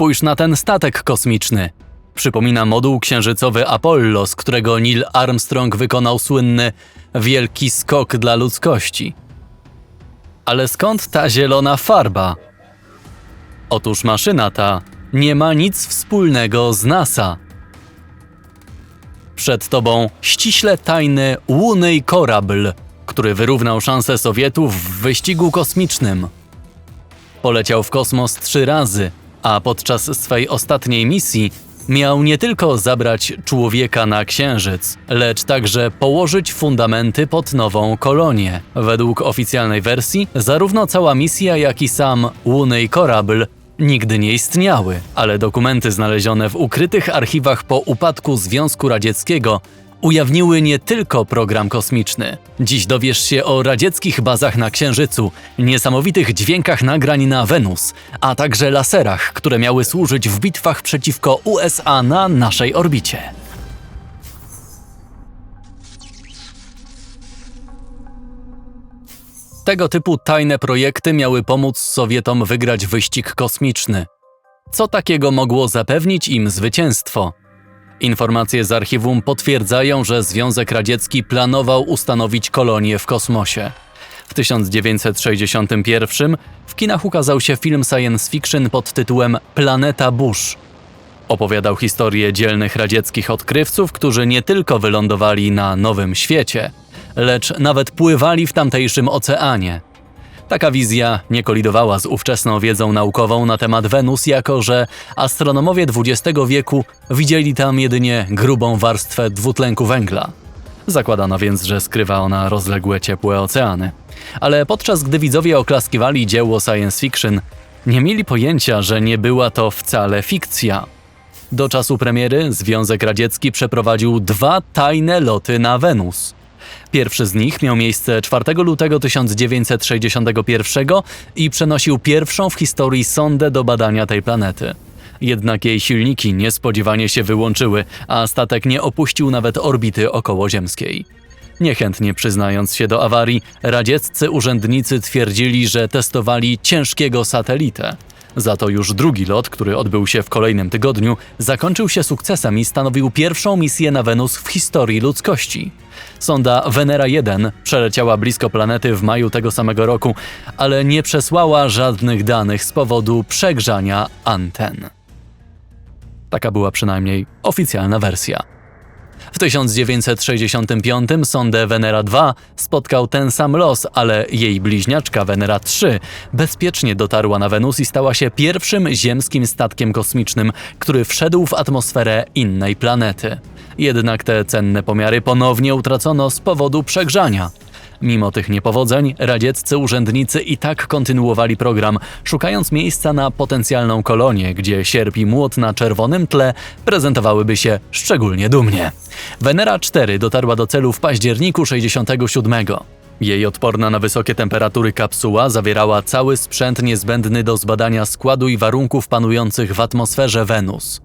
Spójrz na ten statek kosmiczny. Przypomina moduł księżycowy Apollo, z którego Neil Armstrong wykonał słynny wielki skok dla ludzkości. Ale skąd ta zielona farba? Otóż maszyna ta nie ma nic wspólnego z NASA. Przed tobą ściśle tajny Łunej Korabl, który wyrównał szanse Sowietów w wyścigu kosmicznym. Poleciał w kosmos trzy razy, a podczas swej ostatniej misji miał nie tylko zabrać człowieka na Księżyc, lecz także położyć fundamenty pod nową kolonię. Według oficjalnej wersji, zarówno cała misja, jak i sam Łunej Korabl nigdy nie istniały, ale dokumenty znalezione w ukrytych archiwach po upadku Związku Radzieckiego ujawniły nie tylko program kosmiczny. Dziś dowiesz się o radzieckich bazach na Księżycu, niesamowitych dźwiękach nagrań na Wenus, a także laserach, które miały służyć w bitwach przeciwko USA na naszej orbicie. Tego typu tajne projekty miały pomóc Sowietom wygrać wyścig kosmiczny. Co takiego mogło zapewnić im zwycięstwo? Informacje z archiwum potwierdzają, że Związek Radziecki planował ustanowić kolonię w kosmosie. W 1961 w kinach ukazał się film science fiction pod tytułem Planeta Bush. Opowiadał historię dzielnych radzieckich odkrywców, którzy nie tylko wylądowali na Nowym Świecie, lecz nawet pływali w tamtejszym oceanie. Taka wizja nie kolidowała z ówczesną wiedzą naukową na temat Wenus, jako że astronomowie XX wieku widzieli tam jedynie grubą warstwę dwutlenku węgla. Zakładano więc, że skrywa ona rozległe ciepłe oceany. Ale podczas gdy widzowie oklaskiwali dzieło science fiction, nie mieli pojęcia, że nie była to wcale fikcja. Do czasu premiery Związek Radziecki przeprowadził dwa tajne loty na Wenus. Pierwszy z nich miał miejsce 4 lutego 1961 i przenosił pierwszą w historii sondę do badania tej planety. Jednak jej silniki niespodziewanie się wyłączyły, a statek nie opuścił nawet orbity okołoziemskiej. Niechętnie przyznając się do awarii, radzieccy urzędnicy twierdzili, że testowali ciężkiego satelitę. Za to już drugi lot, który odbył się w kolejnym tygodniu, zakończył się sukcesem i stanowił pierwszą misję na Wenus w historii ludzkości. Sonda Venera 1 przeleciała blisko planety w maju tego samego roku, ale nie przesłała żadnych danych z powodu przegrzania anten. Taka była przynajmniej oficjalna wersja. W 1965 sondę Venera 2 spotkał ten sam los, ale jej bliźniaczka Venera 3 bezpiecznie dotarła na Wenus i stała się pierwszym ziemskim statkiem kosmicznym, który wszedł w atmosferę innej planety. Jednak te cenne pomiary ponownie utracono z powodu przegrzania. Mimo tych niepowodzeń, radzieccy urzędnicy i tak kontynuowali program, szukając miejsca na potencjalną kolonię, gdzie sierp i młot na czerwonym tle prezentowałyby się szczególnie dumnie. Venera 4 dotarła do celu w październiku 67. Jej odporna na wysokie temperatury kapsuła zawierała cały sprzęt niezbędny do zbadania składu i warunków panujących w atmosferze Wenus.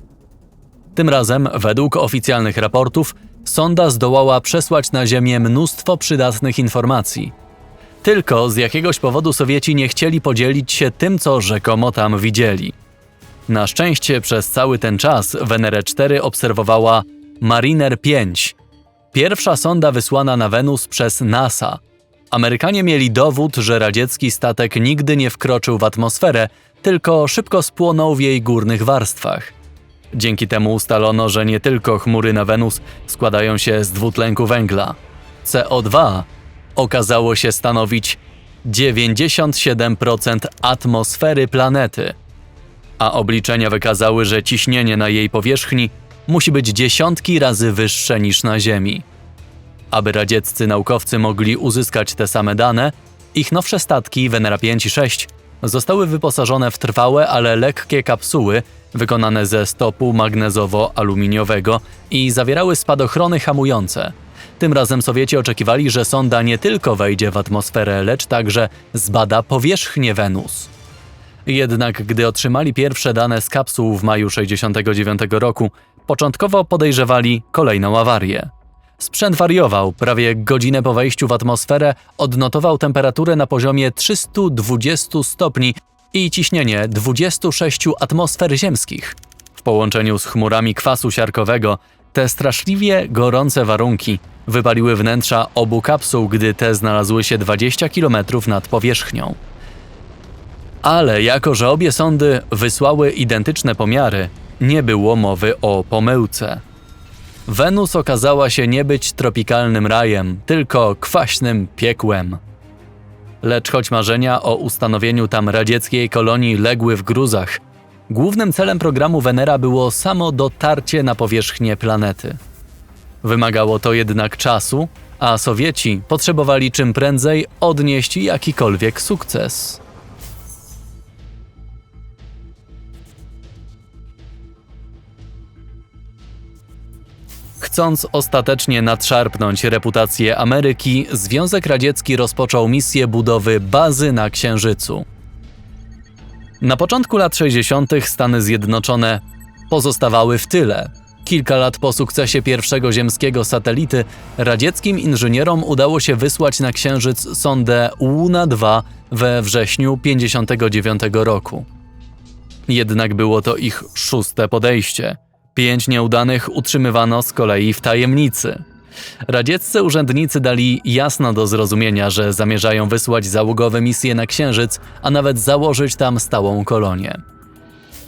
Tym razem, według oficjalnych raportów, sonda zdołała przesłać na Ziemię mnóstwo przydatnych informacji. Tylko z jakiegoś powodu Sowieci nie chcieli podzielić się tym, co rzekomo tam widzieli. Na szczęście przez cały ten czas Wenerę 4 obserwowała Mariner 5, pierwsza sonda wysłana na Wenus przez NASA. Amerykanie mieli dowód, że radziecki statek nigdy nie wkroczył w atmosferę, tylko szybko spłonął w jej górnych warstwach. Dzięki temu ustalono, że nie tylko chmury na Wenus składają się z dwutlenku węgla. CO2 okazało się stanowić 97% atmosfery planety, a obliczenia wykazały, że ciśnienie na jej powierzchni musi być dziesiątki razy wyższe niż na Ziemi. Aby radzieccy naukowcy mogli uzyskać te same dane, ich nowsze statki Venera 5 i 6 zostały wyposażone w trwałe, ale lekkie kapsuły wykonane ze stopu magnezowo-aluminiowego i zawierały spadochrony hamujące. Tym razem Sowieci oczekiwali, że sonda nie tylko wejdzie w atmosferę, lecz także zbada powierzchnię Wenus. Jednak gdy otrzymali pierwsze dane z kapsuł w maju 69 roku, początkowo podejrzewali kolejną awarię. Sprzęt wariował, prawie godzinę po wejściu w atmosferę odnotował temperaturę na poziomie 320 stopni i ciśnienie 26 atmosfer ziemskich. W połączeniu z chmurami kwasu siarkowego te straszliwie gorące warunki wypaliły wnętrza obu kapsuł, gdy te znalazły się 20 km nad powierzchnią. Ale jako, że obie sondy wysłały identyczne pomiary, nie było mowy o pomyłce. Wenus okazała się nie być tropikalnym rajem, tylko kwaśnym piekłem. Lecz choć marzenia o ustanowieniu tam radzieckiej kolonii legły w gruzach, głównym celem programu Venera było samo dotarcie na powierzchnię planety. Wymagało to jednak czasu, a Sowieci potrzebowali czym prędzej odnieść jakikolwiek sukces. Chcąc ostatecznie nadszarpnąć reputację Ameryki, Związek Radziecki rozpoczął misję budowy bazy na Księżycu. Na początku lat 60. Stany Zjednoczone pozostawały w tyle. Kilka lat po sukcesie pierwszego ziemskiego satelity, radzieckim inżynierom udało się wysłać na Księżyc sondę Luna-2 we wrześniu 59 roku. Jednak było to ich szóste podejście. Pięć nieudanych utrzymywano z kolei w tajemnicy. Radzieccy urzędnicy dali jasno do zrozumienia, że zamierzają wysłać załogowe misje na Księżyc, a nawet założyć tam stałą kolonię.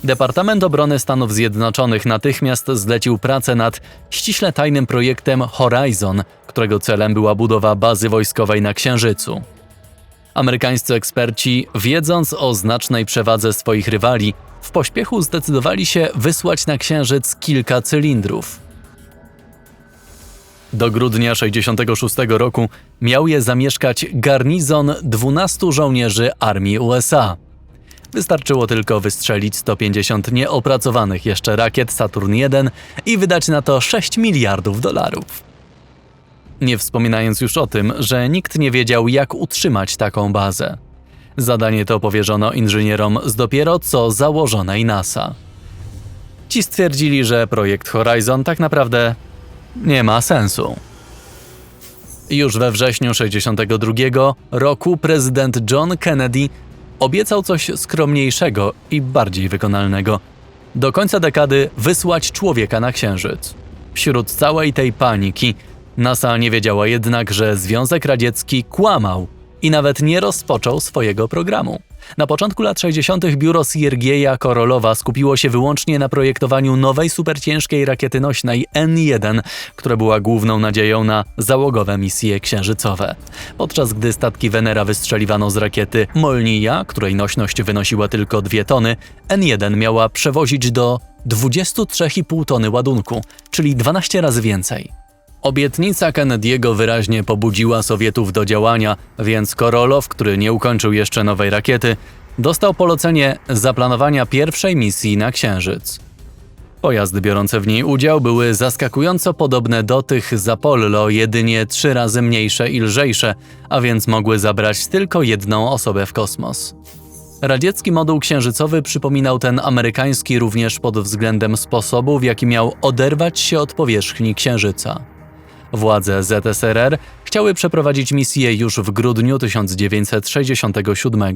Departament Obrony Stanów Zjednoczonych natychmiast zlecił pracę nad ściśle tajnym projektem Horizon, którego celem była budowa bazy wojskowej na Księżycu. Amerykańscy eksperci, wiedząc o znacznej przewadze swoich rywali, w pośpiechu zdecydowali się wysłać na Księżyc kilka cylindrów. Do grudnia 66 roku miał je zamieszkać garnizon 12 żołnierzy armii USA. Wystarczyło tylko wystrzelić 150 nieopracowanych jeszcze rakiet Saturn I i wydać na to 6 miliardów dolarów. Nie wspominając już o tym, że nikt nie wiedział, jak utrzymać taką bazę. Zadanie to powierzono inżynierom z dopiero co założonej NASA. Ci stwierdzili, że projekt Horizon tak naprawdę nie ma sensu. Już we wrześniu 62 roku prezydent John Kennedy obiecał coś skromniejszego i bardziej wykonalnego. Do końca dekady wysłać człowieka na Księżyc. Wśród całej tej paniki NASA nie wiedziała jednak, że Związek Radziecki kłamał i nawet nie rozpoczął swojego programu. Na początku lat 60. biuro Siergieja Korolowa skupiło się wyłącznie na projektowaniu nowej superciężkiej rakiety nośnej N-1, która była główną nadzieją na załogowe misje księżycowe. Podczas gdy statki Venera wystrzeliwano z rakiety Molnija, której nośność wynosiła tylko 2 tony, N-1 miała przewozić do 23,5 tony ładunku, czyli 12 razy więcej. Obietnica Kennedy'ego wyraźnie pobudziła Sowietów do działania, więc Korolow, który nie ukończył jeszcze nowej rakiety, dostał polecenie zaplanowania pierwszej misji na Księżyc. Pojazdy biorące w niej udział były zaskakująco podobne do tych z Apollo, jedynie trzy razy mniejsze i lżejsze, a więc mogły zabrać tylko jedną osobę w kosmos. Radziecki moduł księżycowy przypominał ten amerykański również pod względem sposobu, w jaki miał oderwać się od powierzchni Księżyca. Władze ZSRR chciały przeprowadzić misję już w grudniu 1967,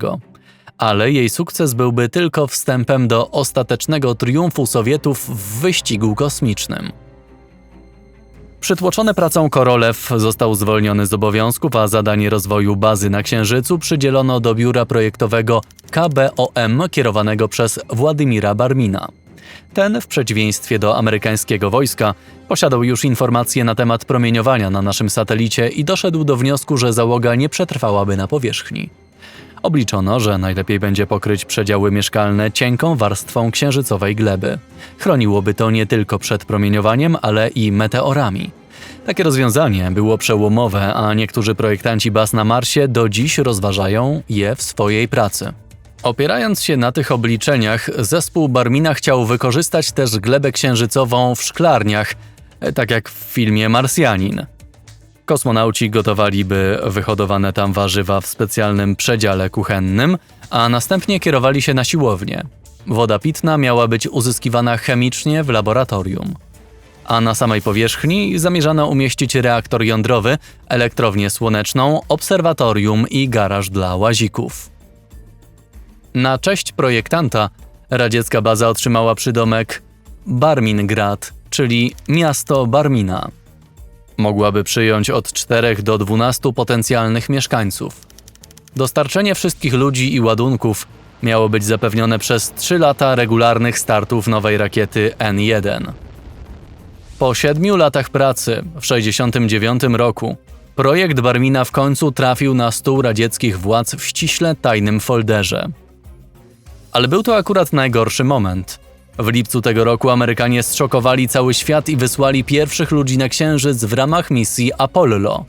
ale jej sukces byłby tylko wstępem do ostatecznego triumfu Sowietów w wyścigu kosmicznym. Przytłoczony pracą Korolew został zwolniony z obowiązków, a zadanie rozwoju bazy na Księżycu przydzielono do biura projektowego KBOM kierowanego przez Władimira Barmina. Ten, w przeciwieństwie do amerykańskiego wojska, posiadał już informacje na temat promieniowania na naszym satelicie i doszedł do wniosku, że załoga nie przetrwałaby na powierzchni. Obliczono, że najlepiej będzie pokryć przedziały mieszkalne cienką warstwą księżycowej gleby. Chroniłoby to nie tylko przed promieniowaniem, ale i meteorami. Takie rozwiązanie było przełomowe, a niektórzy projektanci baz na Marsie do dziś rozważają je w swojej pracy. Opierając się na tych obliczeniach, zespół Barmina chciał wykorzystać też glebę księżycową w szklarniach, tak jak w filmie Marsjanin. Kosmonauci gotowaliby wyhodowane tam warzywa w specjalnym przedziale kuchennym, a następnie kierowali się na siłownię. Woda pitna miała być uzyskiwana chemicznie w laboratorium. A na samej powierzchni zamierzano umieścić reaktor jądrowy, elektrownię słoneczną, obserwatorium i garaż dla łazików. Na cześć projektanta radziecka baza otrzymała przydomek Barmingrad, czyli miasto Barmina. Mogłaby przyjąć od 4 do 12 potencjalnych mieszkańców. Dostarczenie wszystkich ludzi i ładunków miało być zapewnione przez 3 lata regularnych startów nowej rakiety N1. Po siedmiu latach pracy, w 1969 roku, projekt Barmina w końcu trafił na stół radzieckich władz w ściśle tajnym folderze. Ale był to akurat najgorszy moment. W lipcu tego roku Amerykanie zszokowali cały świat i wysłali pierwszych ludzi na Księżyc w ramach misji Apollo.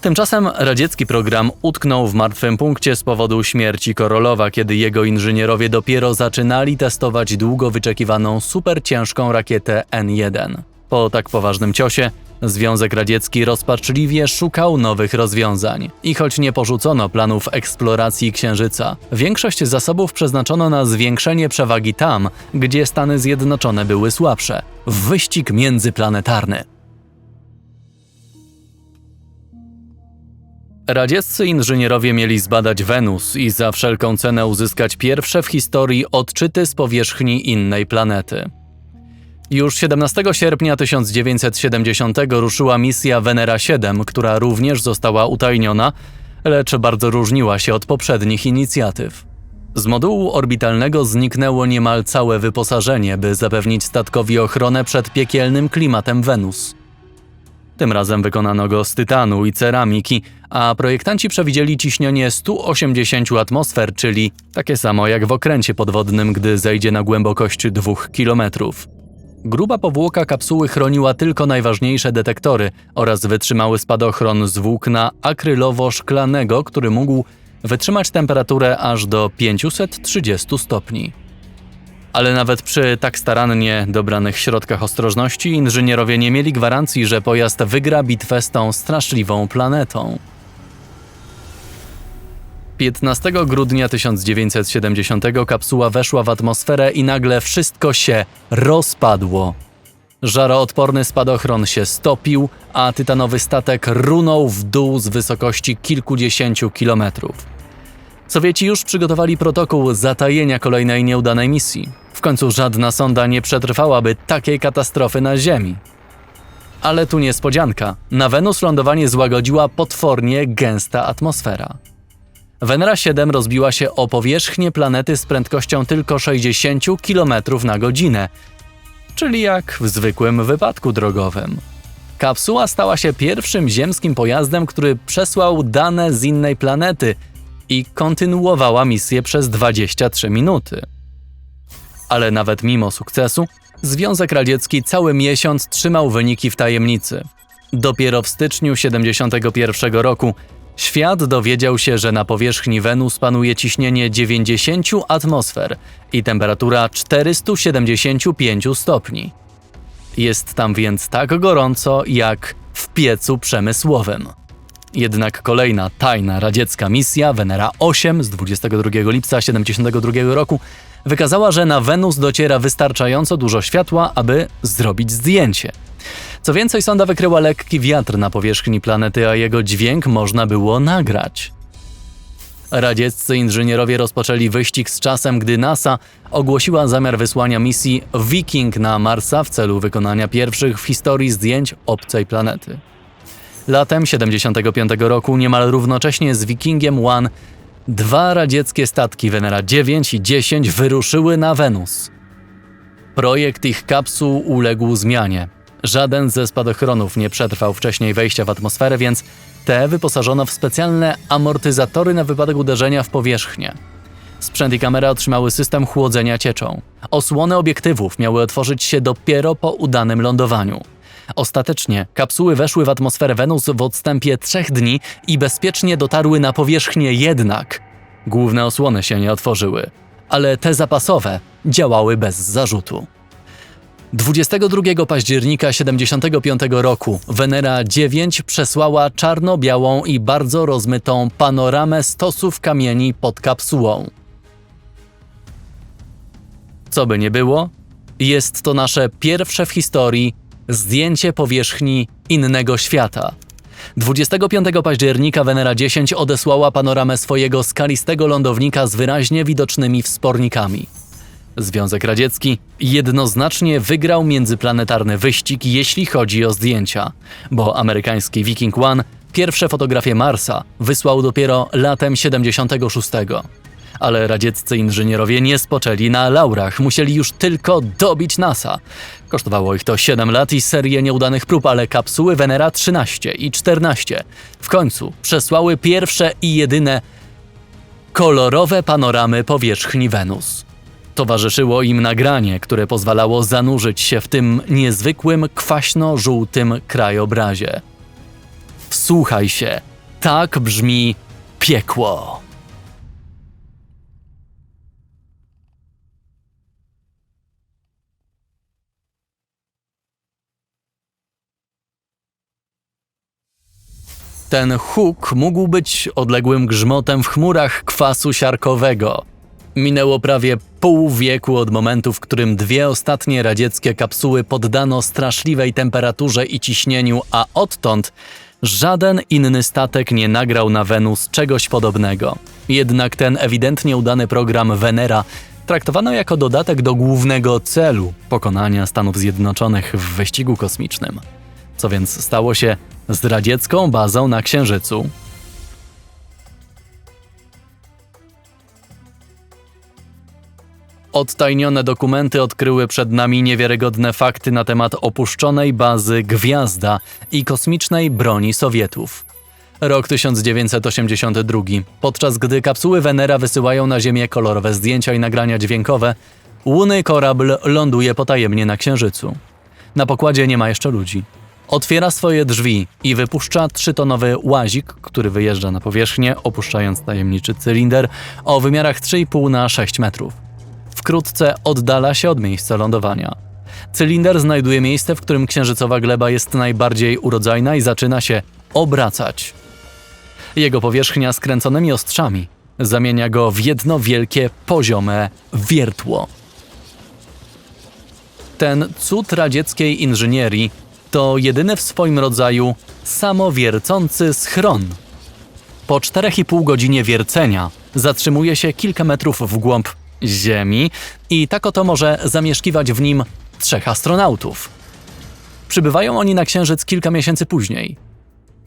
Tymczasem radziecki program utknął w martwym punkcie z powodu śmierci Korolowa, kiedy jego inżynierowie dopiero zaczynali testować długo wyczekiwaną superciężką rakietę N1. Po tak poważnym ciosie Związek Radziecki rozpaczliwie szukał nowych rozwiązań. I choć nie porzucono planów eksploracji Księżyca, większość zasobów przeznaczono na zwiększenie przewagi tam, gdzie Stany Zjednoczone były słabsze w wyścig międzyplanetarny. Radzieccy inżynierowie mieli zbadać Wenus i za wszelką cenę uzyskać pierwsze w historii odczyty z powierzchni innej planety. Już 17 sierpnia 1970 ruszyła misja Venera 7, która również została utajniona, lecz bardzo różniła się od poprzednich inicjatyw. Z modułu orbitalnego zniknęło niemal całe wyposażenie, by zapewnić statkowi ochronę przed piekielnym klimatem Wenus. Tym razem wykonano go z tytanu i ceramiki, a projektanci przewidzieli ciśnienie 180 atmosfer, czyli takie samo jak w okręcie podwodnym, gdy zejdzie na głębokość 2 kilometrów. Gruba powłoka kapsuły chroniła tylko najważniejsze detektory oraz wytrzymały spadochron z włókna akrylowo-szklanego, który mógł wytrzymać temperaturę aż do 530 stopni. Ale nawet przy tak starannie dobranych środkach ostrożności inżynierowie nie mieli gwarancji, że pojazd wygra bitwę z tą straszliwą planetą. 15 grudnia 1970 kapsuła weszła w atmosferę i nagle wszystko się rozpadło. Żaroodporny spadochron się stopił, a tytanowy statek runął w dół z wysokości kilkudziesięciu kilometrów. Sowieci już przygotowali protokół zatajenia kolejnej nieudanej misji. W końcu żadna sonda nie przetrwałaby takiej katastrofy na Ziemi. Ale tu niespodzianka. Na Wenus lądowanie złagodziła potwornie gęsta atmosfera. Venera 7 rozbiła się o powierzchnię planety z prędkością tylko 60 km na godzinę, czyli jak w zwykłym wypadku drogowym. Kapsuła stała się pierwszym ziemskim pojazdem, który przesłał dane z innej planety i kontynuowała misję przez 23 minuty. Ale nawet mimo sukcesu, Związek Radziecki cały miesiąc trzymał wyniki w tajemnicy. Dopiero w styczniu 1971 roku Świat dowiedział się, że na powierzchni Wenus panuje ciśnienie 90 atmosfer i temperatura 475 stopni. Jest tam więc tak gorąco jak w piecu przemysłowym. Jednak kolejna tajna radziecka misja Venera 8 z 22 lipca 1972 roku wykazała, że na Wenus dociera wystarczająco dużo światła, aby zrobić zdjęcie. Co więcej, sonda wykryła lekki wiatr na powierzchni planety, a jego dźwięk można było nagrać. Radzieccy inżynierowie rozpoczęli wyścig z czasem, gdy NASA ogłosiła zamiar wysłania misji Viking na Marsa w celu wykonania pierwszych w historii zdjęć obcej planety. Latem 75 roku, niemal równocześnie z Wikingiem One, dwa radzieckie statki Venera 9 i 10 wyruszyły na Wenus. Projekt ich kapsuł uległ zmianie. Żaden ze spadochronów nie przetrwał wcześniej wejścia w atmosferę, więc te wyposażono w specjalne amortyzatory na wypadek uderzenia w powierzchnię. Sprzęt i kamera otrzymały system chłodzenia cieczą. Osłony obiektywów miały otworzyć się dopiero po udanym lądowaniu. Ostatecznie kapsuły weszły w atmosferę Wenus w odstępie trzech dni i bezpiecznie dotarły na powierzchnię jednak. Główne osłony się nie otworzyły, ale te zapasowe działały bez zarzutu. 22 października 75 roku Venera 9 przesłała czarno-białą i bardzo rozmytą panoramę stosów kamieni pod kapsułą. Co by nie było, jest to nasze pierwsze w historii zdjęcie powierzchni innego świata. 25 października Venera 10 odesłała panoramę swojego skalistego lądownika z wyraźnie widocznymi wspornikami. Związek Radziecki jednoznacznie wygrał międzyplanetarny wyścig, jeśli chodzi o zdjęcia, bo amerykański Viking One pierwsze fotografie Marsa wysłał dopiero latem 76. Ale radzieccy inżynierowie nie spoczęli na laurach, musieli już tylko dobić NASA. Kosztowało ich to 7 lat i serię nieudanych prób, ale kapsuły Venera 13 i 14 w końcu przesłały pierwsze i jedyne kolorowe panoramy powierzchni Wenus. Towarzyszyło im nagranie, które pozwalało zanurzyć się w tym niezwykłym, kwaśno-żółtym krajobrazie. Wsłuchaj się, tak brzmi piekło. Ten huk mógł być odległym grzmotem w chmurach kwasu siarkowego. Minęło prawie pół wieku od momentu, w którym dwie ostatnie radzieckie kapsuły poddano straszliwej temperaturze i ciśnieniu, a odtąd żaden inny statek nie nagrał na Wenus czegoś podobnego. Jednak ten ewidentnie udany program Venera traktowano jako dodatek do głównego celu pokonania Stanów Zjednoczonych w wyścigu kosmicznym. Co więc stało się z radziecką bazą na Księżycu? Odtajnione dokumenty odkryły przed nami niewiarygodne fakty na temat opuszczonej bazy Gwiazda i kosmicznej broni Sowietów. Rok 1982. Podczas gdy kapsuły Venera wysyłają na Ziemię kolorowe zdjęcia i nagrania dźwiękowe, łuny korabl ląduje potajemnie na Księżycu. Na pokładzie nie ma jeszcze ludzi. Otwiera swoje drzwi i wypuszcza trzytonowy łazik, który wyjeżdża na powierzchnię, opuszczając tajemniczy cylinder o wymiarach 3,5 na 6 metrów. Wkrótce oddala się od miejsca lądowania. Cylinder znajduje miejsce, w którym księżycowa gleba jest najbardziej urodzajna i zaczyna się obracać. Jego powierzchnia skręconymi ostrzami zamienia go w jedno wielkie, poziome wiertło. Ten cud radzieckiej inżynierii to jedyny w swoim rodzaju samowiercący schron. Po 4,5 godzinie wiercenia zatrzymuje się kilka metrów w głąb Ziemi i tak oto może zamieszkiwać w nim trzech astronautów. Przybywają oni na Księżyc kilka miesięcy później.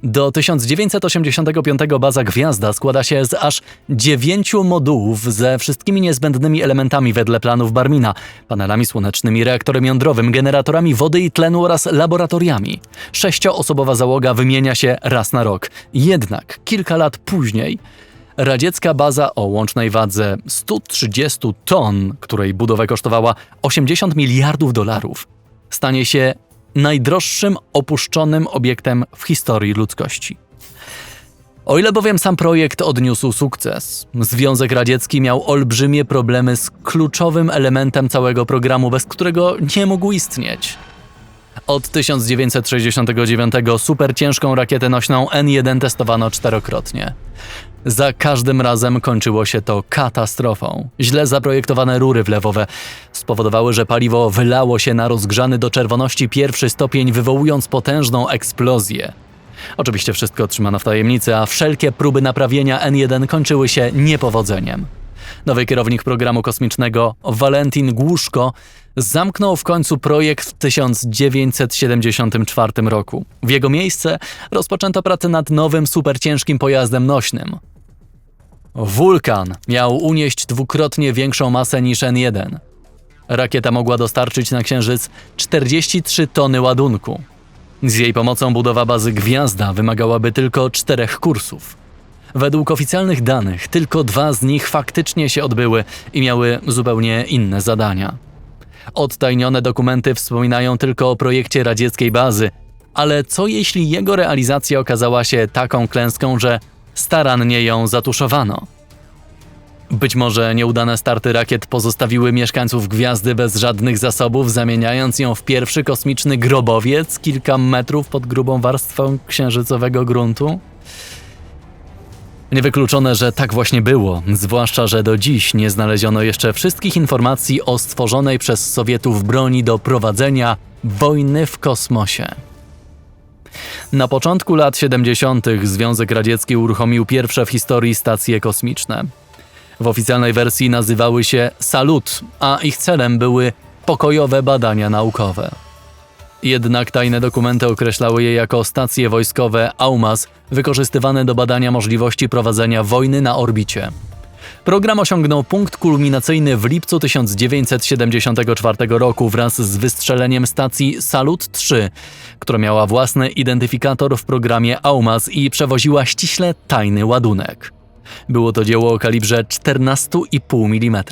Do 1985 baza Gwiazda składa się z aż dziewięciu modułów ze wszystkimi niezbędnymi elementami wedle planów Barmina, panelami słonecznymi, reaktorem jądrowym, generatorami wody i tlenu oraz laboratoriami. Sześcioosobowa załoga wymienia się raz na rok. Jednak kilka lat później radziecka baza o łącznej wadze 130 ton, której budowę kosztowała 80 miliardów dolarów, stanie się najdroższym opuszczonym obiektem w historii ludzkości. O ile bowiem sam projekt odniósł sukces, Związek Radziecki miał olbrzymie problemy z kluczowym elementem całego programu, bez którego nie mógł istnieć. Od 1969 superciężką rakietę nośną N1 testowano czterokrotnie. Za każdym razem kończyło się to katastrofą. Źle zaprojektowane rury wlewowe spowodowały, że paliwo wylało się na rozgrzany do czerwoności pierwszy stopień, wywołując potężną eksplozję. Oczywiście wszystko trzymano w tajemnicy, a wszelkie próby naprawienia N1 kończyły się niepowodzeniem. Nowy kierownik programu kosmicznego, Walentin Głuszko, zamknął w końcu projekt w 1974 roku. W jego miejsce rozpoczęto pracę nad nowym superciężkim pojazdem nośnym. Wulkan miał unieść dwukrotnie większą masę niż N1. Rakieta mogła dostarczyć na Księżyc 43 tony ładunku. Z jej pomocą budowa bazy Gwiazda wymagałaby tylko czterech kursów. Według oficjalnych danych tylko dwa z nich faktycznie się odbyły i miały zupełnie inne zadania. Odtajnione dokumenty wspominają tylko o projekcie radzieckiej bazy, ale co jeśli jego realizacja okazała się taką klęską, że starannie ją zatuszowano? Być może nieudane starty rakiet pozostawiły mieszkańców gwiazdy bez żadnych zasobów, zamieniając ją w pierwszy kosmiczny grobowiec kilka metrów pod grubą warstwą księżycowego gruntu? Niewykluczone, że tak właśnie było, zwłaszcza, że do dziś nie znaleziono jeszcze wszystkich informacji o stworzonej przez Sowietów broni do prowadzenia wojny w kosmosie. Na początku lat 70. Związek Radziecki uruchomił pierwsze w historii stacje kosmiczne. W oficjalnej wersji nazywały się Salut, a ich celem były pokojowe badania naukowe. Jednak tajne dokumenty określały je jako stacje wojskowe AUMAS, wykorzystywane do badania możliwości prowadzenia wojny na orbicie. Program osiągnął punkt kulminacyjny w lipcu 1974 roku wraz z wystrzeleniem stacji Salut 3, która miała własny identyfikator w programie AUMAS i przewoziła ściśle tajny ładunek. Było to dzieło o kalibrze 14,5 mm.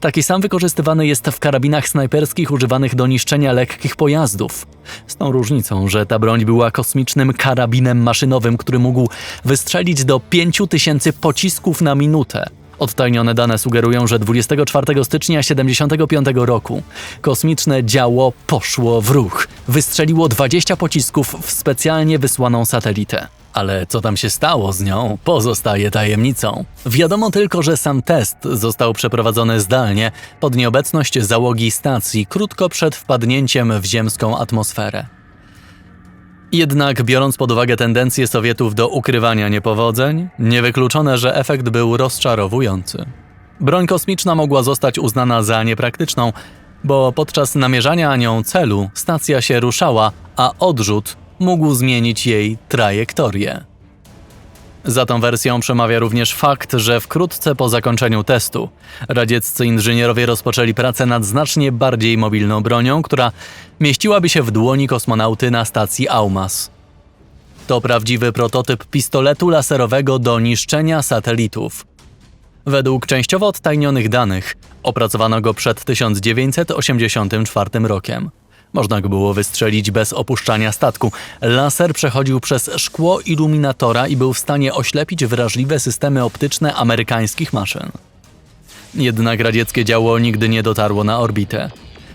Taki sam wykorzystywany jest w karabinach snajperskich używanych do niszczenia lekkich pojazdów. Z tą różnicą, że ta broń była kosmicznym karabinem maszynowym, który mógł wystrzelić do 5000 pocisków na minutę. Odtajnione dane sugerują, że 24 stycznia 75 roku kosmiczne działo poszło w ruch. Wystrzeliło 20 pocisków w specjalnie wysłaną satelitę. Ale co tam się stało z nią, pozostaje tajemnicą. Wiadomo tylko, że sam test został przeprowadzony zdalnie pod nieobecność załogi stacji krótko przed wpadnięciem w ziemską atmosferę. Jednak biorąc pod uwagę tendencje Sowietów do ukrywania niepowodzeń, niewykluczone, że efekt był rozczarowujący. Broń kosmiczna mogła zostać uznana za niepraktyczną, bo podczas namierzania nią celu stacja się ruszała, a odrzut mógł zmienić jej trajektorię. Za tą wersją przemawia również fakt, że wkrótce po zakończeniu testu radzieccy inżynierowie rozpoczęli pracę nad znacznie bardziej mobilną bronią, która mieściłaby się w dłoni kosmonauty na stacji AUMAS. To prawdziwy prototyp pistoletu laserowego do niszczenia satelitów. Według częściowo odtajnionych danych opracowano go przed 1984 rokiem. Można go było wystrzelić bez opuszczania statku. Laser przechodził przez szkło iluminatora i był w stanie oślepić wrażliwe systemy optyczne amerykańskich maszyn. Jednak radzieckie działo nigdy nie dotarło na orbitę.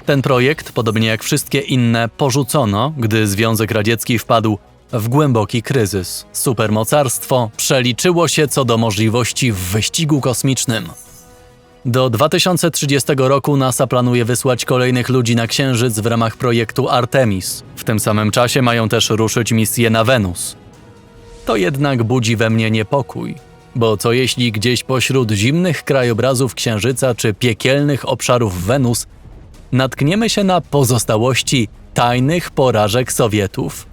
Ten projekt, podobnie jak wszystkie inne, porzucono, gdy Związek Radziecki wpadł w głęboki kryzys. Supermocarstwo przeliczyło się co do możliwości w wyścigu kosmicznym. Do 2030 roku NASA planuje wysłać kolejnych ludzi na Księżyc w ramach projektu Artemis. W tym samym czasie mają też ruszyć misje na Wenus. To jednak budzi we mnie niepokój, bo co jeśli gdzieś pośród zimnych krajobrazów Księżyca czy piekielnych obszarów Wenus natkniemy się na pozostałości tajnych porażek Sowietów?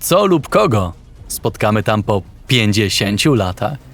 Co lub kogo spotkamy tam po 50 latach?